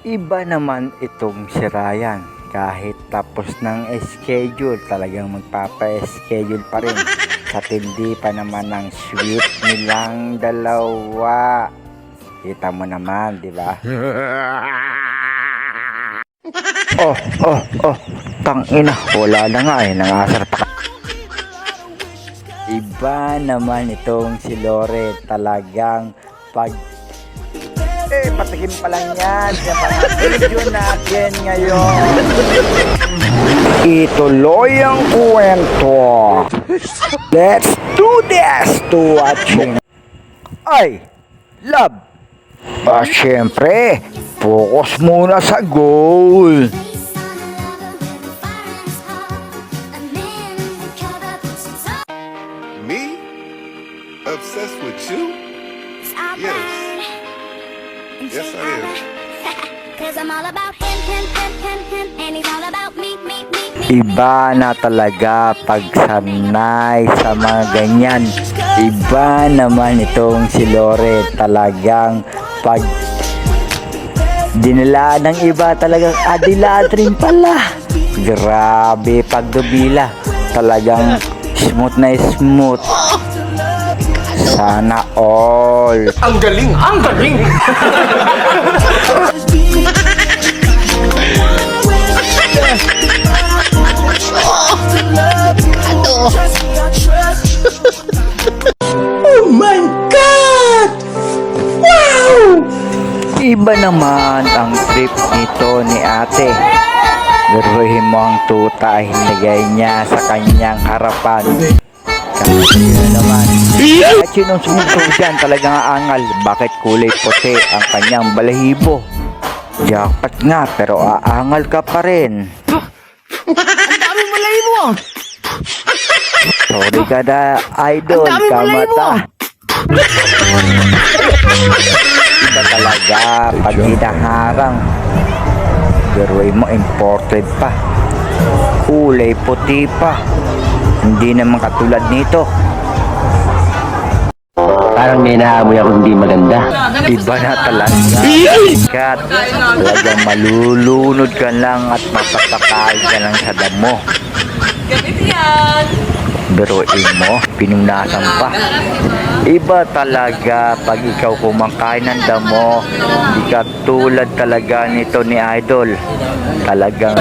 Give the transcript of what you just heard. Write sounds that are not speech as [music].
Iba naman itong si Ryan. Kahit tapos ng schedule, talagang magpapa-schedule pa rin. Sa tindi pa naman ng sweet nilang dalawa. Kita mo naman, di ba? [laughs] Oh, oh, oh. Tangina, wala na nga eh. Nangasar pa. Iba naman itong si Lore. Talagang pag eh, patikim pa lang yan sa mga video natin ngayon. Ituloy ang kwento. Let's do this to watching. Ay, love. Ah, syempre, focus muna sa goal. Me? Obsessed with you? Yes. Yes, I am. [laughs] Cause I'm all about him, him, him, him, him, and he's all about me, me, me, me. Iba na talaga pag sanay sa mga ganyan. Iba naman itong si Lore talagang pag dinala ng iba talagang adilatrin pala. Grabe pagdubila. Talagang smooth na smooth. Sana all. Ang galing! Ang galing! Iba naman ang trip nito ni ate. Biruhin mo ang tuta hinigay niya sa kanyang harapan. Kaya naman. At sinong sumugtong dyan talagang aangal. Bakit kulay puti ang kanyang balahibo? Jackpot nga pero aangal ka pa rin. Ang dami balahibo! Sorry ka na, idol. Ang dami balahibo! Iba talaga pag hinaharang. Biruin mo, imported pa. Kulay puti pa. Hindi naman katulad nito. Parang may naamoy ako hindi maganda. Iba na talaga. Kat, talagang malulunod ka lang at mapapakain ka lang sa damo. Ganito yan. Biruin mo, pinunasan pa. Iba talaga pag ikaw kumakain ng damo, hindi ka tulad talaga nito ni Idol. Talagang